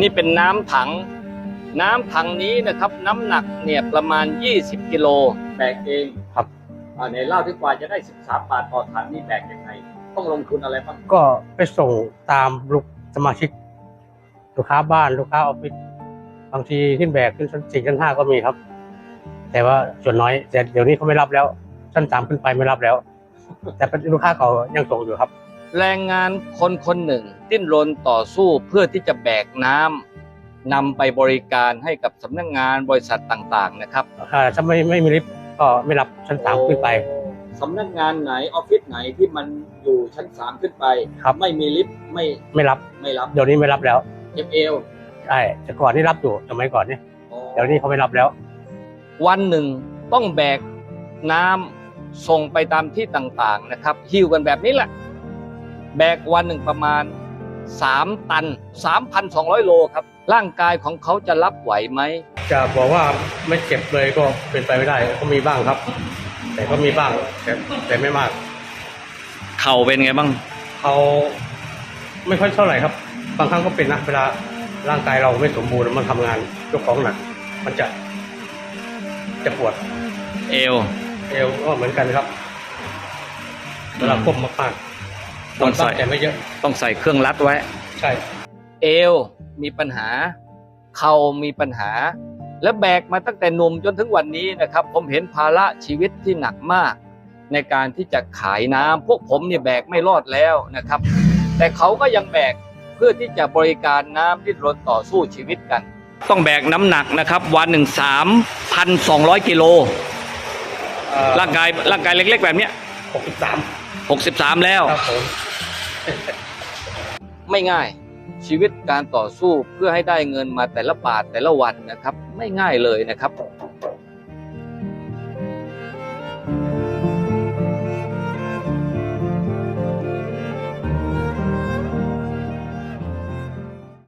นี่เป็นน้ำถัง น้ำถังนี้นะครับ น้ำหนักเนี่ยประมาณ 20 กิโลแบกเองครับอ่าในเล่าที่กว่าจะได้ 13 บาทต่อถังนี่แบกยังไงต้องลงทุนอะไรบ้างก็ไปส่งตามลูกสมาชิก ลูกค้าบ้านลูกค้าออฟฟิศบางทีขึ้นแบกขึ้นชั้นสี่ชั้นห้าก็มีครับ แต่ว่าส่วนน้อยแต่เดี๋ยวนี้เขาไม่รับแล้วชั้นสามขึ้นไปไม่รับแล้ว แต่เป็นลูกค้าเขายังส่งอยู่ครับ แรงงานคนคนหนึ่งดิ้นรนต่อสู้เพื่อที่จะแบกน้ำนำไปบริการให้กับสำนักงานบริษัทต่างๆนะครับอ่าถ้าไม่ไม่มีลิฟต์ก็ไม่รับชั้นสามขึ้นไป สำนักงานไหนออฟฟิศไหนที่มันอยู่ชั้น3ขึ้นไป ครับ ไม่มีลิฟต์ไม่ไม่รับ ไม่รับ เดี๋ยวนี้ไม่รับแล้ว FL ใช่แต่ก่อนนี่รับอยู่สมัยก่อนเนี่ยเดี๋ยวนี้เขาไม่รับแล้ว วันหนึ่งต้องแบกน้ำส่งไปตามที่ต่างๆนะครับหิ้วกันแบบนี้แหละ แบกวันหนึ่งประมาณ 3 ตัน 3,200 โลครับ ร่างกายของเขาจะรับไหวไหม จะบอกว่าไม่เจ็บเลยก็เป็นไปไม่ได้ก็มีบ้างครับ แต่ก็มีบ้างแต่แต่ไม่มาก เข่าเป็นไงบ้าง เขาไม่ค่อยเท่าไหร่ครับ บางครั้งก็เป็นนะเวลาร่างกายเราไม่สมบูรณ์มันทำงานยกของหนักมันจะจะปวดเอว เอวก็เหมือนกันครับเวลาก้มมากๆ ต้องใส่ปวดบ้างแต่ไม่เยอะ ต้องใส่เครื่องรัดไว้ ใช่ เอวมีปัญหา เข่ามีปัญหา และแบกมาตั้งแต่หนุ่มจนถึงวันนี้นะครับ ผมเห็นภาระชีวิตที่หนักมาก ในการที่จะขายน้ำพวกผมเนี่ยแบกไม่รอดแล้วนะครับ แต่เขาก็ยังแบกเพื่อที่จะบริการน้ำที่รนต่อสู้ชีวิตกัน ต้องแบกน้ำหนักนะครับ วันหนึ่งสามพันสองร้อยกิโลร่างกายร่างกายเล็ก ๆ แบบเนี้ยหกสิบสามหกสิบสามแล้วครับผม ไม่ง่ายชีวิตการต่อสู้เพื่อให้ได้เงินมาแต่ละบาทแต่ละวันนะครับ ไม่ง่ายเลยนะครับ